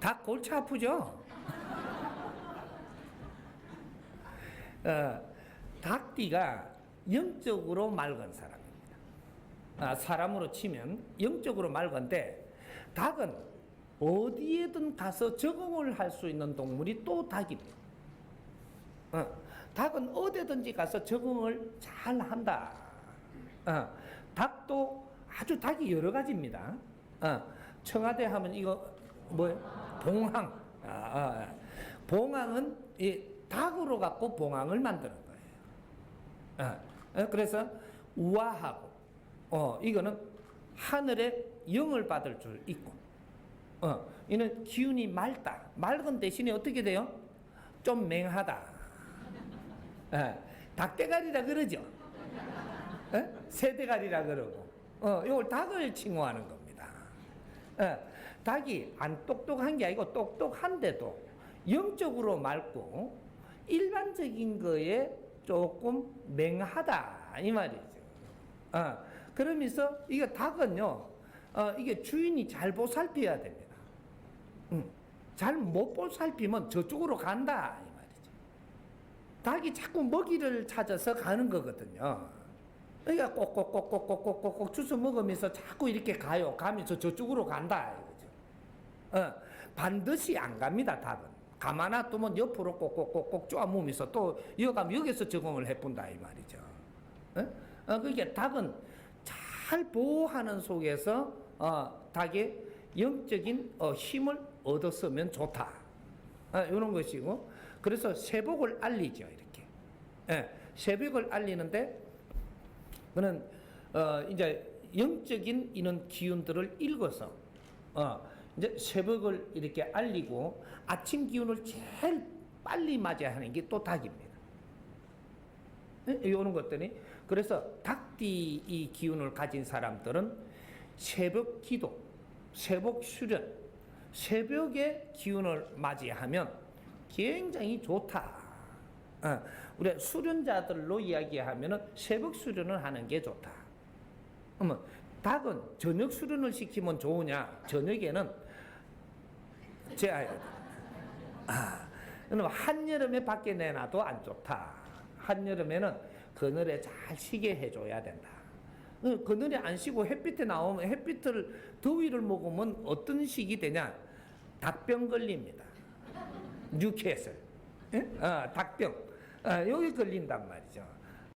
닭 골치 아프죠? 어, 닭띠가 영적으로 맑은 사람입니다. 아, 사람으로 치면 영적으로 맑은데 닭은 어디에든 가서 적응을 할 수 있는 동물이 또 닭입니다. 어, 닭은 어디든지 가서 적응을 잘 한다. 어, 닭도 아주 닭이 여러 가지입니다. 어, 청와대 하면 이거 뭐예요? 봉황. 아, 아, 봉황은 이 닭으로 갖고 봉황을 만드는 거예요. 어, 어, 그래서 우아하고, 어, 이거는 하늘의 영을 받을 줄 있고, 어, 이는 기운이 맑다. 맑은 대신에 어떻게 돼요? 좀 맹하다. 예, 닭대가리라 그러죠. 예? 새대가리라 그러고. 어, 이걸 닭을 칭호하는 겁니다. 예, 닭이 안 똑똑한 게 아니고 똑똑한데도 영적으로 맑고 일반적인 거에 조금 맹하다 이 말이죠. 어, 그러면서 이거 닭은요, 어, 이게 주인이 잘 보살펴야 됩니다. 음, 잘못 보살피면 저쪽으로 간다 이 말이죠. 닭이 자꾸 먹이를 찾아서 가는 거거든요. 그러니까 꼭꼭꼭꼭꼭꼭꼭 주워 먹으면서 자꾸 이렇게 가요. 가면서 저쪽으로 간다. 어, 반드시 안 갑니다. 닭은. 가만 놔두면 옆으로 꼭꼭꼭꼭 쪼아무면서 또 여가면 여기서 적응을 해본다 이 말이죠. 어? 어, 그게 닭은 잘 보호하는 속에서 어, 닭의 영적인 어, 힘을 얻었으면 좋다. 어, 이런 것이고 그래서 세복을 알리죠 이렇게. 예, 세복을 알리는데 그는 어, 이제 영적인 이런 기운들을 읽어서 어, 이제 새벽을 이렇게 알리고 아침 기운을 제일 빨리 맞이하는 게 또 닭입니다. 이런 것들이 그래서 닭띠 이 기운을 가진 사람들은 새벽 기도, 새벽 수련, 새벽의 기운을 맞이하면 굉장히 좋다. 어, 우리 수련자들로 이야기하면은 새벽 수련을 하는 게 좋다. 그러면 닭은 저녁 수련을 시키면 좋으냐? 저녁에는 재야 돼. 아, 그럼 한여름에 밖에 내놔도 안 좋다. 한여름에는 그늘에 잘 쉬게 해줘야 된다. 어, 그늘에 안 쉬고 햇빛에 나오면 햇빛을 더위를 먹으면 어떤 식이 되냐? 닭병 걸립니다. 뉴캐슬. 예? 어, 닭병. 어, 여기 걸린단 말이죠.